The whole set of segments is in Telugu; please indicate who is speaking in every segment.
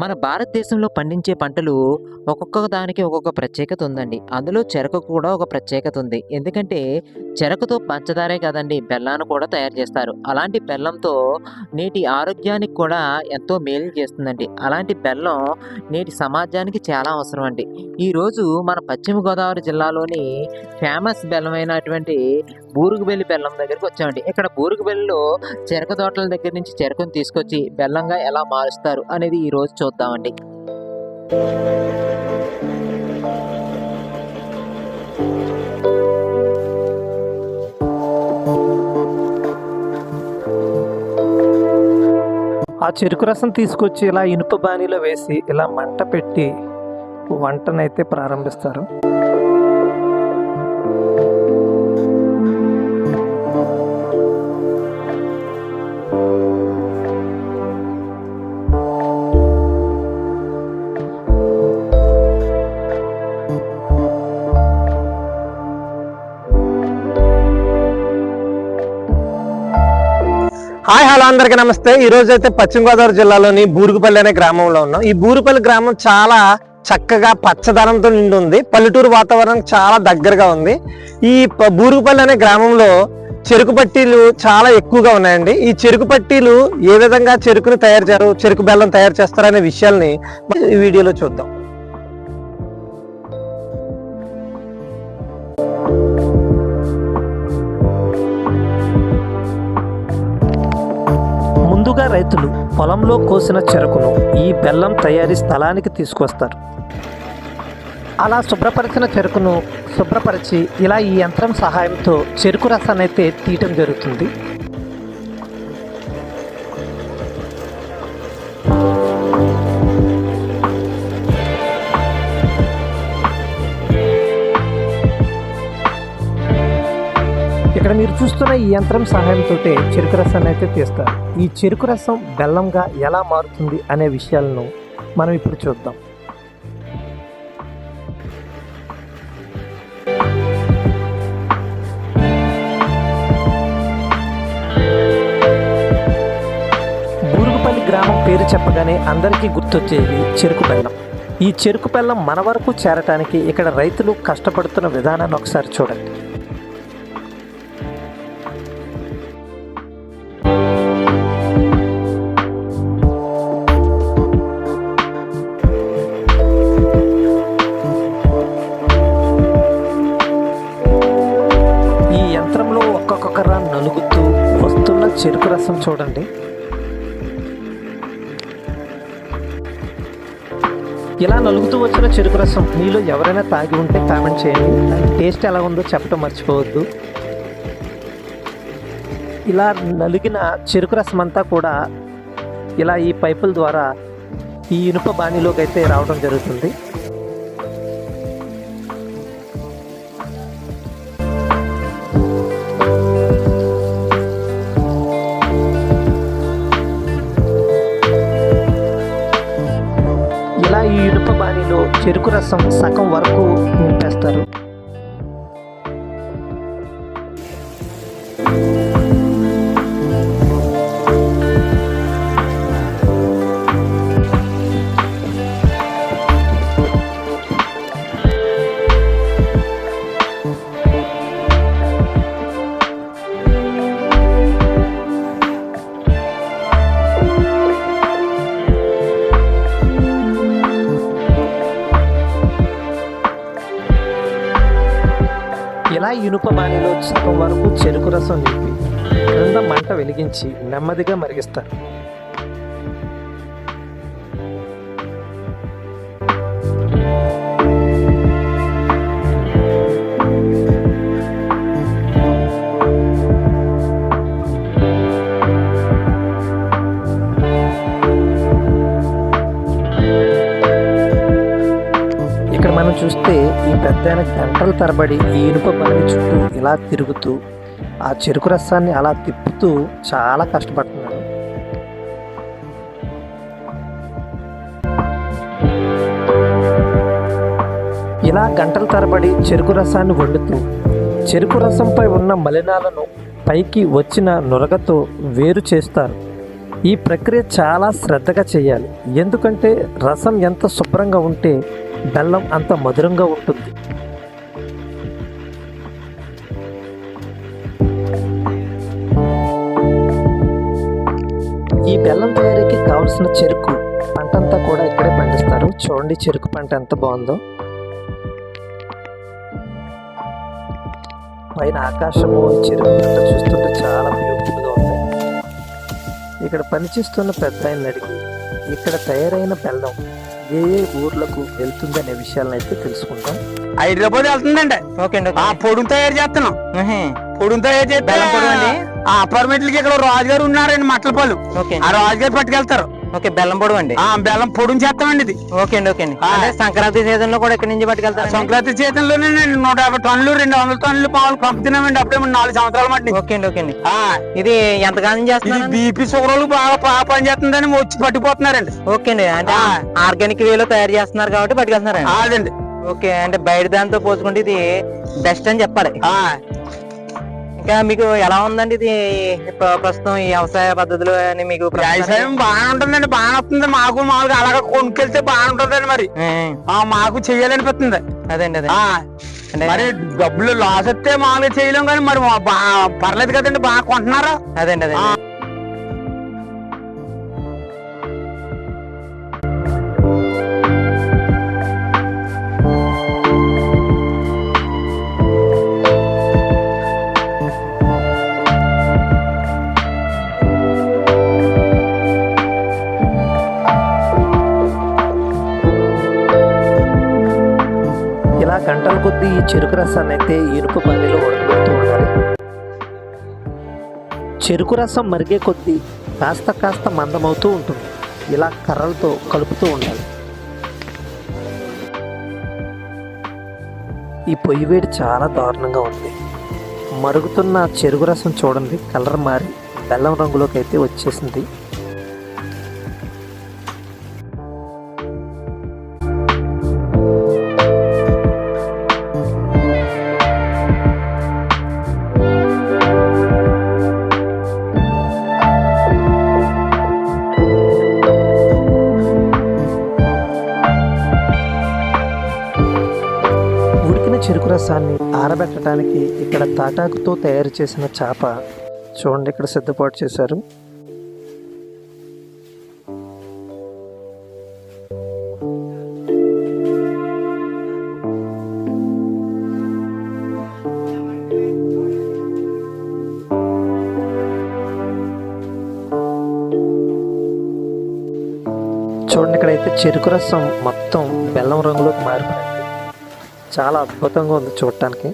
Speaker 1: మన భారతదేశంలో పండించే పంటలు ఒక్కొక్క దానికి ఒక్కొక్క ప్రత్యేకత ఉందండి. అందులో చెరకు కూడా ఒక ప్రత్యేకత ఉంది. ఎందుకంటే చెరకుతో పంచదారే కదండి బెల్లాన్ని కూడా తయారు చేస్తారు. అలాంటి బెల్లంతో నేటి ఆరోగ్యానికి కూడా ఎంతో మేలు చేస్తుందండి. అలాంటి బెల్లం నేటి సమాజానికి చాలా అవసరం అండి. ఈరోజు మన పశ్చిమ గోదావరి జిల్లాలోని ఫేమస్ బెల్లమైనటువంటి బూరుగుబెల్లి బెల్లం దగ్గరికి వచ్చామండి. ఇక్కడ బూరుగుబెల్లిలో చెరక తోటల దగ్గర నుంచి చెరకును తీసుకొచ్చి బెల్లంగా ఎలా మారుస్తారు అనేది ఈ రోజు చూద్దామండి.
Speaker 2: ఆ చెరుకు రసం తీసుకొచ్చి ఇలా ఇనుప బాణీలో వేసి ఇలా మంట పెట్టి వంటనైతే ప్రారంభిస్తారు. అందరికీ నమస్తే. ఈ రోజు అయితే పశ్చిమ గోదావరి జిల్లాలోని బూరుగుపల్లి అనే గ్రామంలో ఉన్నాం. ఈ బూరుగుపల్లి గ్రామం చాలా చక్కగా పచ్చదనంతో నిండి ఉంది. పల్లెటూరు వాతావరణం చాలా దగ్గరగా ఉంది. ఈ బూరుగుపల్లి అనే గ్రామంలో చెరుకు పట్టీలు చాలా ఎక్కువగా ఉన్నాయండి. ఈ చెరుకు పట్టీలు ఏ విధంగా చెరుకుని తయారు చేయరు చెరుకు బెల్లం తయారు చేస్తారనే విషయాల్ని ఈ వీడియోలో చూద్దాం. రైతులు పొలంలో కోసిన చెరుకును ఈ బెల్లం తయారీ స్థలానికి తీసుకొస్తారు. అలా శుభ్రపరిచిన చెరుకును శుభ్రపరిచి ఇలా ఈ యంత్రం సహాయంతో చెరుకు రసాన్ని అయితే తీయటం జరుగుతుంది. ఇక్కడ మీరు చూస్తున్న ఈ యంత్రం సహాయంతో చెరుకు రసాన్ని అయితే తీస్తారు. ఈ చెరుకు రసం బెల్లంగా ఎలా మారుతుంది అనే విషయాలను మనం ఇప్పుడు చూద్దాం. బూరుగుపల్లి గ్రామం పేరు చెప్పగానే అందరికీ గుర్తొచ్చేది చెరుకు బెల్లం. ఈ చెరుకు బెల్లం మన వరకు చేరటానికి ఇక్కడ రైతులు కష్టపడుతున్న విధానాన్ని ఒకసారి చూడండి. వస్తున్న చెరుకు రసం చూడండి. ఇలా నలుగుతూ వచ్చిన చెరుకు రసం మీలో ఎవరైనా తాగి ఉంటే కామెంట్ చేయండి. టేస్ట్ ఎలా ఉందో చెప్పడం మర్చిపోవద్దు. ఇలా నలిగిన చెరుకు రసం అంతా కూడా ఇలా ఈ పైపుల ద్వారా ఈ ఇనుప బాణీలోకి అయితే రావడం జరుగుతుంది. చెరుకు రసం సగం వరకు నింపేస్తారు. ఇనుప బాణీలో సగం వరకు చెరుకు రసం నింపి క్రింద మంట వెలిగించి నెమ్మదిగా మరిగిస్తారు. ఇక్కడ మనం చూస్తే ఈ పెద్ద గంటల తరబడి ఈ ఇనుప బాణి చుట్టూ ఇలా తిరుగుతూ ఆ చెరుకు రసాన్ని అలా తిప్పుతూ చాలా కష్టపడుతున్నాడు. ఇలా గంటల తరబడి చెరుకు రసాన్ని వండుతూ చెరుకు రసంపై ఉన్న మలినాలను పైకి వచ్చిన నురగతో వేరు చేస్తారు. ఈ ప్రక్రియ చాలా శ్రద్ధగా చేయాలి. ఎందుకంటే రసం ఎంత శుభ్రంగా ఉంటే బెల్లం అంత మధురంగా ఉంటుంది. ఈ బెల్లం తయారీకి కావలసిన చెరుకు పంటంతా కూడా ఇక్కడే పండిస్తారు. చూడండి చెరుకు పంట ఎంత బాగుందో. పైన ఆకాశము చెరుకు పంట చూస్తుంటే చాలా బ్యూటిఫుల్గా ఉంది. ఇక్కడ పనిచేస్తున్న పెద్ద ఆయన అడిగి ఇక్కడ తయారైన బెల్లం ఏ ఏ ఊర్లకు వెళ్తుందనే విషయాలను అయితే తెలుసుకుంటాం
Speaker 3: హైదరాబాద్ వెళ్తుందండి.
Speaker 4: ఓకే అండి
Speaker 3: ఆ పొడుం తయారు చేస్తున్నాం. పొడుం తయారు చేస్తే? ఆ అపార్ట్మెంట్లకి ఇక్కడ రాజుగారు ఉన్నారండి మట్లపాలు
Speaker 4: ఓకే
Speaker 3: ఆ రాజుగారు పట్టుకెళ్తారు.
Speaker 4: ఓకే బెల్లం పొడవు అండి.
Speaker 3: ఆ బెల్లం పొడుం చేస్తామండి ఇది.
Speaker 4: ఓకే అండి ఓకే అండి. అంటే సంక్రాంతి సీజన్లో కూడా ఇక్కడి నుంచి పట్టుకెళ్తారు
Speaker 3: సంక్రాంతి చేతంలోనే నూట యాభై టన్నులు రెండు వందల టన్నులు పాలు పంపుతున్నామండి. అప్పుడే నాలుగు సంవత్సరాల మట్టి
Speaker 4: ఓకే అండి ఓకే అండి. ఇది ఎంతకాలం చేస్తున్నారు
Speaker 3: బీపీ షుగర్లు బాగా బాగా పనిచేస్తుందని వచ్చి పట్టిపోతున్నారండి.
Speaker 4: ఓకే అండి అంటే. ఆర్గానిక్ వేలో తయారు చేస్తున్నారు కాబట్టి పట్టుకెళ్తున్నారు
Speaker 3: అదండి.
Speaker 4: ఓకే అంటే బయట దాంతో పోల్చుకుంటే ఇది బెస్ట్ అని చెప్పాలి. ఇంకా మీకు ఎలా ఉందండి ఇది ప్ర- ప్రస్తుతం ఈ వ్యవసాయ పద్ధతులు అని మీకు
Speaker 3: వ్యవసాయం బాగానే ఉంటుందండి బాగానే వస్తుంది. మాకు మామూలుగా అలాగా కొనుక్కెళ్తే బాగానే ఉంటుందండి మరి మాకు చెయ్యాలనిపిస్తుంది
Speaker 4: అదండి అదే
Speaker 3: మరి డబ్బులు లాస్ వస్తే మామూలుగా చేయలేం కానీ మరి పర్లేదు కదండి బాగా కొంటున్నారా?
Speaker 4: అదండి అదే
Speaker 2: గంటల కొద్దీ ఈ చెరుకు రసాన్ని అయితే ఇనుప పనిలో ఉడకబెడుతూ ఉండాలి. చెరుకు రసం మరిగే కొద్దీ కాస్త కాస్త మందమవుతూ ఉంటుంది. ఇలా కర్రలతో కలుపుతూ ఉండాలి. ఈ పొయ్యి వేడి చాలా దారుణంగా ఉంది. మరుగుతున్న చెరుకు రసం చూడండి కలర్ మారి బెల్లం రంగులోకి అయితే వచ్చేసింది. తాటాకుతో తయారు చేసిన చాప. చూడండి ఇక్కడ సిద్ధపాటు చేశారు. చూడండి ఇక్కడైతే చెరుకు రసం మొత్తం బెల్లం రంగులోకి మారిపోయింది. చాలా అద్భుతంగా ఉంది చూడటానికి.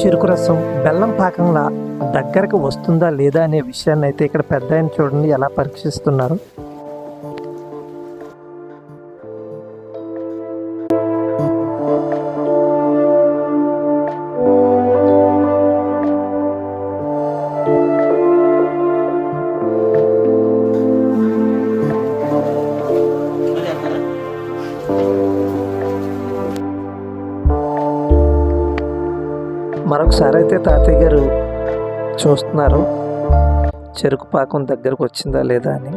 Speaker 2: చెరుకు రసం బెల్లం పాకంలా దగ్గరకు వస్తుందా లేదా అనే విషయాన్ని అయితే ఇక్కడ పెద్ద ఆయన చూడండి ఎలా పరీక్షిస్తున్నారు. అయితే తాతయ్య గారు చూస్తున్నారు చెరుకు పాకం దగ్గరకు వచ్చిందా లేదా అని.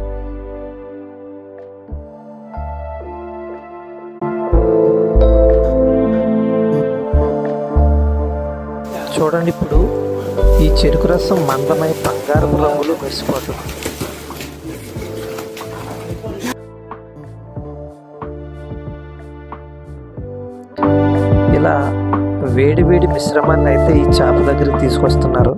Speaker 2: చూడండి ఇప్పుడు ఈ చెరుకు రసం మందమై బంగారం రంగులో మెరిసిపోతుంది. వేడి వేడి మిశ్రమాన్ని అయితే ఈ చేప దగ్గరికి తీసుకొస్తున్నారు.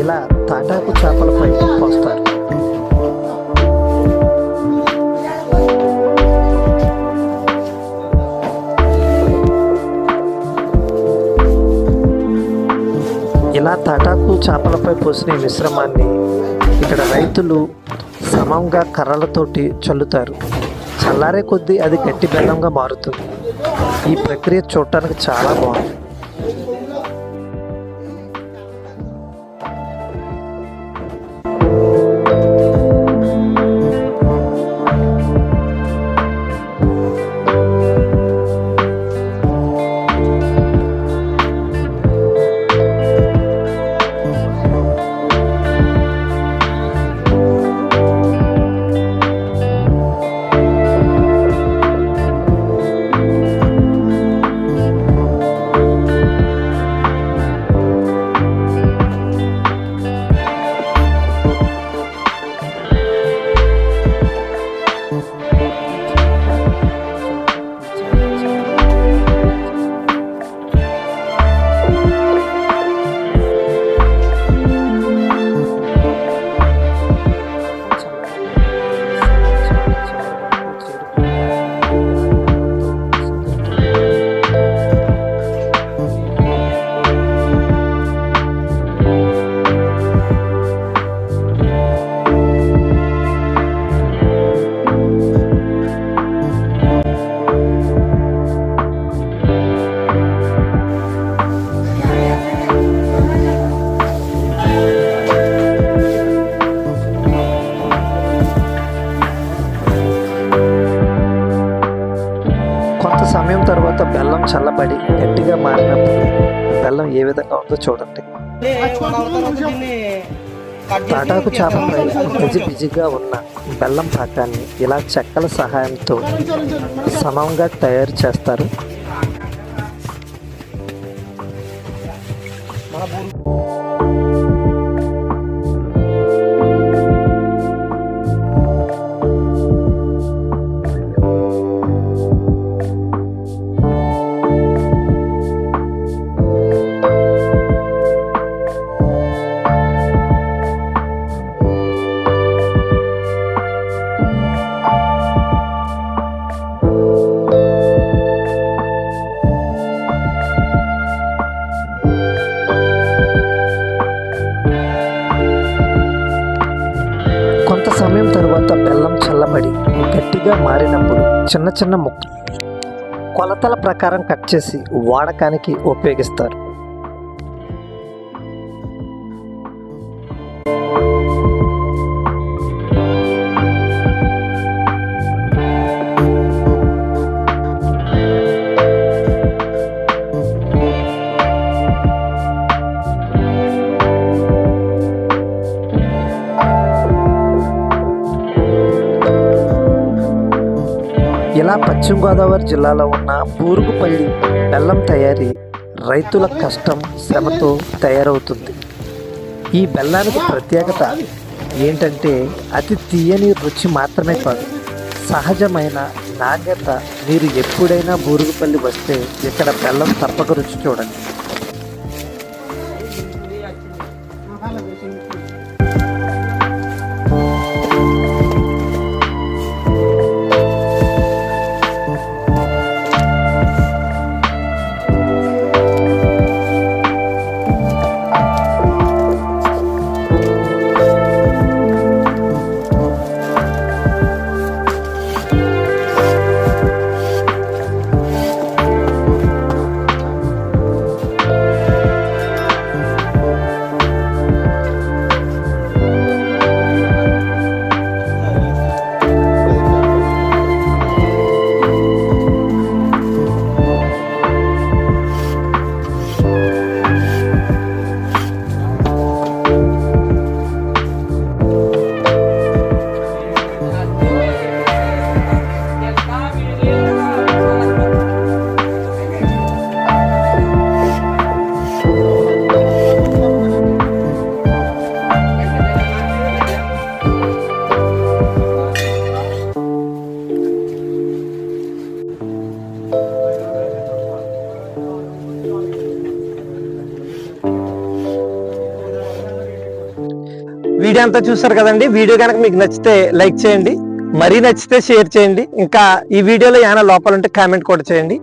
Speaker 2: ఇలా తాటాకు చేపలపై పోస్తారు. ఇలా తాటాకు చేపలపై పోసిన మిశ్రమాన్ని ఇక్కడ రైతులు సమంగా కర్రలతోటి చల్లుతారు. చల్లారే కొద్దీ అది గట్టి బెల్లంగా మారుతుంది. ఈ ప్రక్రియ చూడటానికి చాలా బాగుంది. పడి గట్టిగా మారినప్పుడు బెల్లం ఏ విధంగా ఉందో చూడండి. తాటాకు చేపపై బిజి బిజిగా ఉన్న బెల్లం పాకాన్ని ఇలా చెక్కల సహాయంతో సమంగా తయారు చేస్తారు. కొంత సమయం తరువాత బెల్లం చల్లబడి గట్టిగా మారినప్పుడు చిన్న చిన్న ముక్క కొలతల ప్రకారం కట్ చేసి వాడకానికి ఉపయోగిస్తారు. పశ్చిమ గోదావరి జిల్లాలో ఉన్న బూరుగుపల్లి బెల్లం తయారీ రైతుల కష్టం శ్రమతో తయారవుతుంది. ఈ బెల్లానికి ప్రత్యేకత ఏంటంటే అతి తీయని రుచి మాత్రమే కాదు సహజమైన నాణ్యత. మీరు ఎప్పుడైనా బూరుగుపల్లి వస్తే ఇక్కడ బెల్లం తప్పక రుచి చూడండి.
Speaker 5: అంతా చూసారు కదండి. వీడియో కనుక మీకు నచ్చితే లైక్ చేయండి. మరీ నచ్చితే షేర్ చేయండి. ఇంకా ఈ వీడియోలో ఏమైనా లోపాలు ఉంటే కామెంట్ కూడా చేయండి.